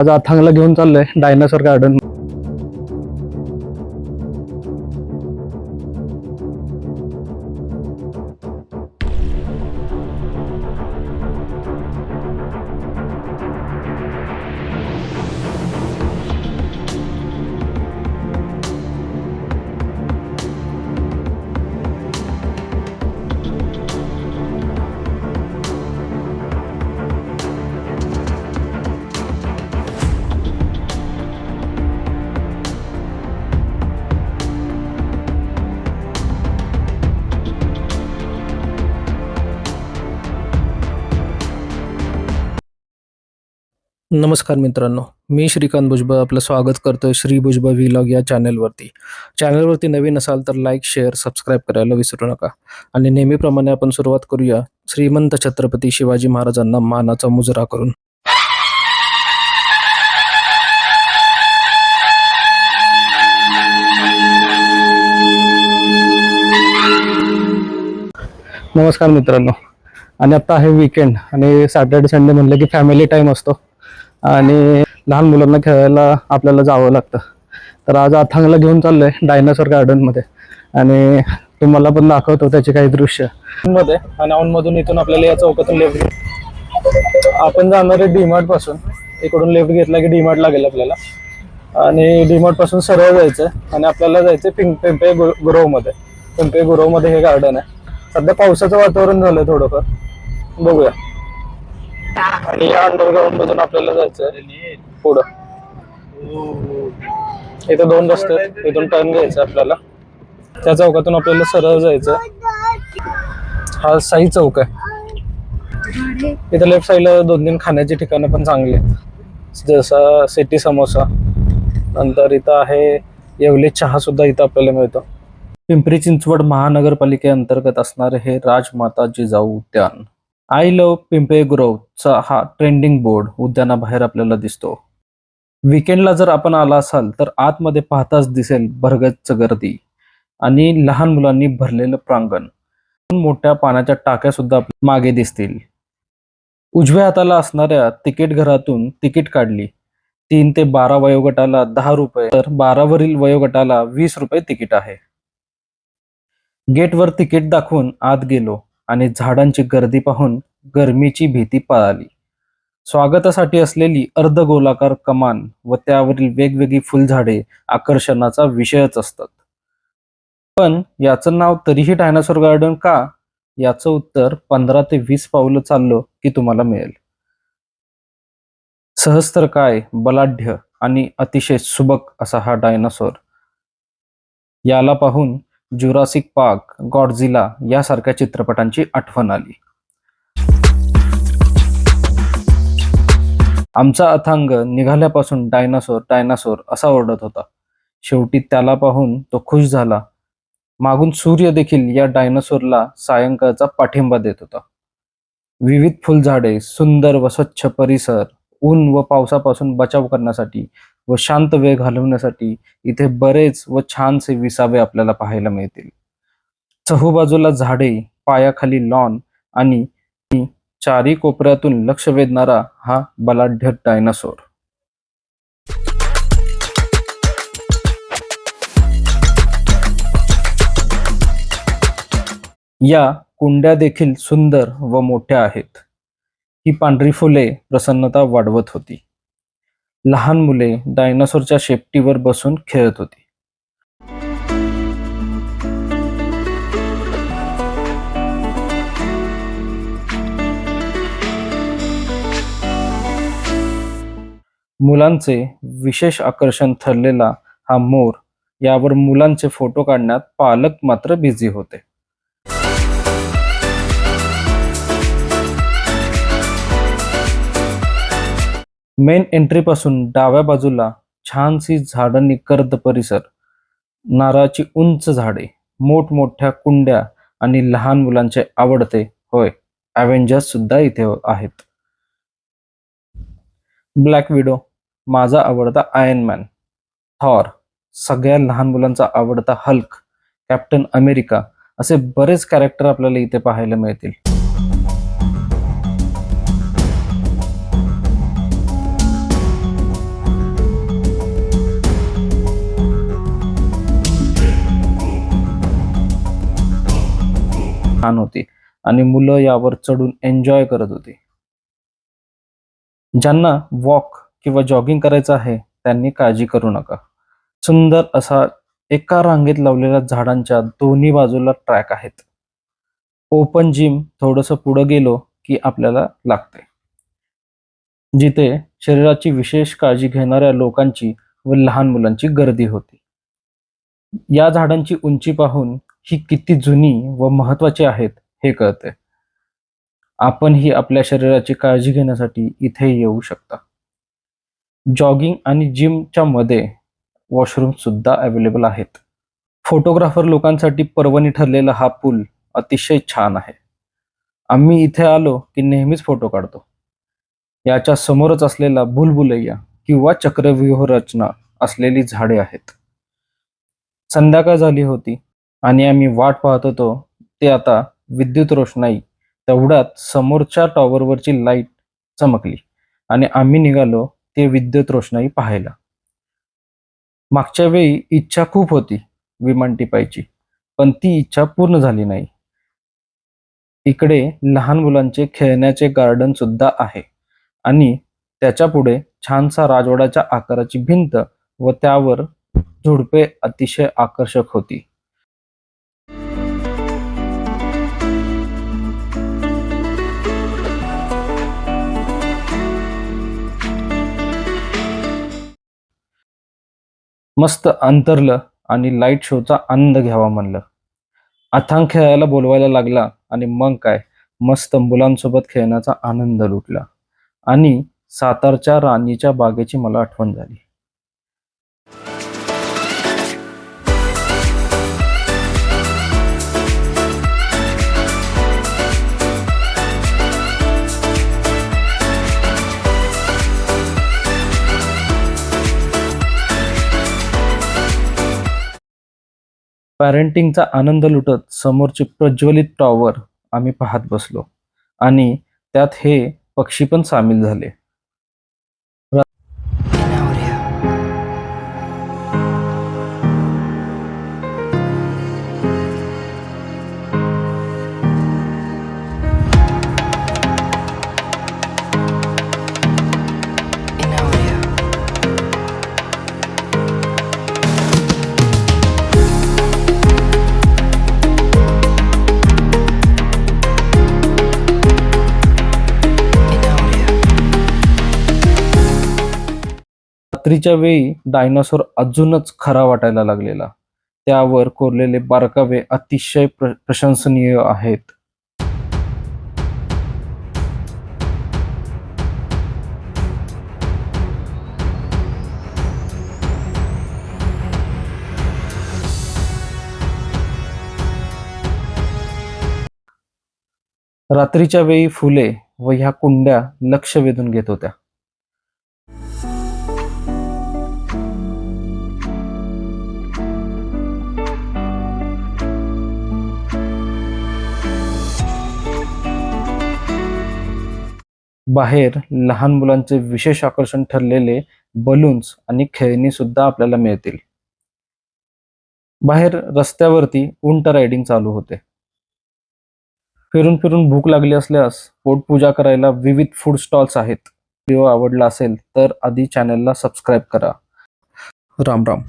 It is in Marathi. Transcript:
आज अथांगला घेऊन चाललोय डायनासोर गार्डन. नमस्कार मित्रांनो मी श्रीकांत भुजबळ आपलं स्वागत करतोय श्री भुजबळ व्हिलॉग या चॅनलवरती चॅनलवरती नवीन असाल तर लाईक शेअर सबस्क्राईब करायला विसरू नका. आणि नेहमीप्रमाणे आपण सुरुवात करूया श्रीमंत छत्रपती शिवाजी महाराजांना मानाचा मुजरा करून. नमस्कार मित्रांनो. आणि आता आहे विकेंड आणि सॅटर्डे संडे म्हणलं की फॅमिली टाईम असतो. आणि लहान मुलांना खेळायला आपल्याला जावं लागतं. तर आज अथांगला घेऊन चाललोय डायनासोर गार्डनमध्ये. आणि तुम्हाला पण दाखवतो त्याचे काही दृश्य. मध्ये आणि औनमधून इथून आपल्याला या चौकातून लेफ्ट आपण जाणार आहे डीमार्टपासून. इकडून लेफ्ट घेतला की डीमार्ट लागेल आपल्याला. आणि डीमार्टपासून सरळ जायचं आणि आपल्याला जायचं पिंक पिंपे गुरवमध्ये पिंपे गुरवमध्ये हे गार्डन आहे. सध्या पावसाचं वातावरण झालंय थोडंफार. बघूया. आणि या अंडरग्राऊंड मधून आपल्याला जायचं पुढं. इथं दोन रस्ते आहेत. इथून टर्न घ्यायचं आपल्याला. त्या चौकातून आपल्याला सरळ जायचं हा साई चौक आहे. इथं लेफ्ट साईडला दोन तीन खाण्याची ठिकाणं पण चांगली आहेत. जसं सिटी समोसा. नंतर इथं आहे येवले चहा सुद्धा इथं आपल्याला मिळतो. पिंपरी चिंचवड महानगरपालिकेअंतर्गत असणारे हे राजमाता जिजाऊ उद्यान. आय लव्ह पिंपळे ग्रोवचा हा ट्रेंडिंग बोर्ड उद्यानाबाहेर आपल्याला दिसतो. विकेंडला जर आपण आला असाल तर आतमध्ये पाहताच दिसेल भरगच्च गर्दी आणि लहान मुलांनी भरलेलं प्रांगण. मोठ्या पाण्याच्या टाक्या सुद्धा मागे दिसतील. उजव्या हाताला असणाऱ्या तिकीट घरातून तिकीट काढली. तीन ते बारा वयोगटाला दहा रुपये तर बारावरील वयोगटाला वीस रुपये तिकीट आहे. गेटवर तिकीट दाखवून आत गेलो. आणि झाडांची गर्दी पाहून गरमीची भीती पळाली. स्वागतासाठी असलेली अर्धगोलाकार कमान व त्यावरील वेगवेगळी फुलझाडे आकर्षणाचा विषयच असतात. पण याचं नाव तरीही डायनासोर गार्डन का? याचं उत्तर पंधरा ते वीस पावलं चाललो की तुम्हाला मिळेल. सहस्त्र काय? बलाढ्य आणि अतिशय सुबक असा हा डायनासोर याला पाहून ज्युरासिक पार्क गॉडझिला यासारख्या चित्रपटांची आठवण आली. आमचा अथांग निघाल्यापासून डायनासोर डायनासोर असा ओरडत होता. शेवटी त्याला पाहून तो खुश झाला. मागून सूर्य देखील या डायनासोरला सायंकाळचा पाठिंबा देत होता. विविध फुलझाडे सुंदर व स्वच्छ परिसर ऊन व पावसापासून बचाव करण्यासाठी व शांत वेळ घालवण्यासाठी इथे बरेच व छानसे विसावे आपल्याला पाहायला मिळतील. चहूबाजूला झाडे पायाखाली लॉन आणि चारी कोपऱ्यातून लक्ष वेधणारा हा बलाढ्य डायनासोर या कुंड्या देखील सुंदर व मोठ्या आहेत. ही पांढरी फुले प्रसन्नता वाढवत होती. लहान मुले डायनासोरच्या शेपटीवर बसून खेळत होती. मुलांचे विशेष आकर्षण ठरलेला हा मोर यावर मुलांचे फोटो काढण्यात पालक मात्र बिझी होते. मेन एंट्रीपासून डाव्या बाजूला छानशी झाडांनी कर्द परिसर. नारळाची उंच झाडे मोठमोठ्या कुंड्या आणि लहान मुलांचे आवडते. होय ॲव्हेंजर्स सुद्धा इथे आहेत. ब्लॅक विडो माझा आवडता आयनमॅन मॅन थॉर सगळ्या लहान मुलांचा आवडता हल्क कॅप्टन अमेरिका असे बरेच कॅरेक्टर आपल्याला इथे पाहायला मिळतील. छान होती. आणि मुलं यावर चढून एन्जॉय करत होती. ज्यांना वॉक किंवा जॉगिंग करायचं आहे त्यांनी काळजी करू नका. सुंदर असा एका रांगेत लावलेल्या झाडांच्या दोन्ही बाजूला ट्रॅक आहेत. ओपन जिम थोडंसं पुढं गेलो की आपल्याला लागते जिथे शरीराची विशेष काळजी घेणाऱ्या लोकांची व लहान मुलांची गर्दी होती. या झाडांची उंची पाहून ही किती जुनी व महत्वाची आहेत हे कळते आपण ही आपल्या शरीराची काळजी घेण्यासाठी इथे येऊ शकता. जॉगिंग आणि जिमच्या मध्ये वॉशरूम सुद्धा अवेलेबल आहेत. फोटोग्राफर लोकांसाठी पर्वणी ठरलेला हा पूल अतिशय छान आहे. आम्ही इथे आलो की नेहमीच फोटो काढतो. याच्या समोरच असलेला भुलभुलैया किंवा चक्रव्यूह रचना असलेली झाडे आहेत. संध्याकाळ झाली होती. आणि आम्ही वाट पाहत होतो ते आता विद्युत रोषणाई तेवढ्यात समोरच्या टॉवरवरची लाइट चमकली आणि आम्ही निघालो ते विद्युत रोषणाई पाहायला. मागच्या वेळी इच्छा खूप होती विमान टिपायची पण ती इच्छा पूर्ण झाली नाही. इकडे लहान मुलांचे खेळण्याचे गार्डन सुद्धा आहे आणि त्याच्या पुढे छानसा राजवाड्याच्या आकाराची भिंत व त्यावर झुडपे अतिशय आकर्षक होती. मस्त अंतरलं आणि लाइट शोचा आनंद घ्यावा म्हणलं. अथांग खेळायला बोलवायला लागला आणि मग काय? मस्त मुलांसोबत खेळण्याचा आनंद लुटला. आणि सातारच्या राणीच्या बागेची मला आठवण झाली. पॅरेंटिंगचा आनंद लुटत समोरचे प्रज्वलित टॉवर आम्ही पाहत बसलो आणि त्यात हे पक्षी पण सामील झाले. रात्रीच्या वेळी डायनासोर अजूनच खरा वाटायला लागलेला. त्यावर कोरलेले बारकावे अतिशय प्र प्रशंसनीय आहेत. रात्रीच्या वेळी फुले व ह्या कुंड्या लक्ष वेधून घेत होत्या. बाहेर लहान मुलांचे विशेष आकर्षण ठरलेले बलून्स आणि खेळणी सुद्धा आपल्याला मिळतील. बाहेर रस्त्यावरती उंट रायडिंग चालू होते. फिरून फिरून भूक लागली असल्यास पोटपूजा करायला विविध फूड स्टॉल्स आहेत. व्हिडिओ आवडला असेल तर आधी चॅनलला सबस्क्राईब करा. राम राम.